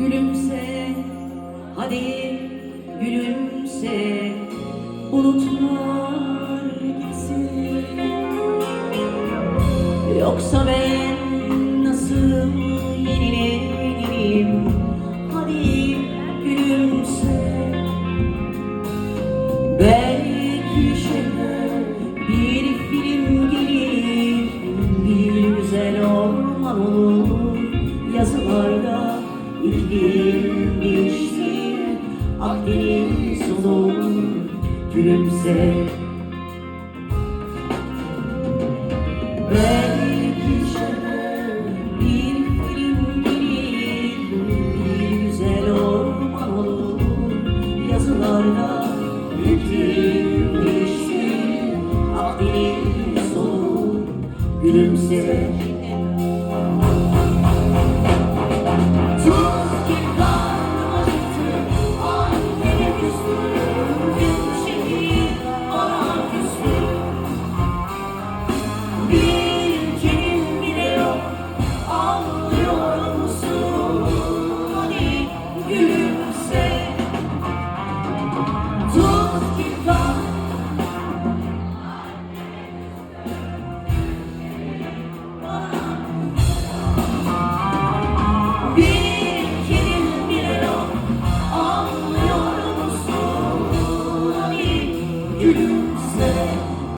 Gülümse, hadi gülümse. Bulutlar gitsin. Yoksa ben nasıl yenilenirim Hadi gülümse. Belki şehre bir film gelir. Bir güzel orman olur Yazılarda iklim değiştir Akdeniz olur Gülümse Belki şehre bir film Bir güzel olur Yazılarda iklim değiştir Akdeniz olur Gülümse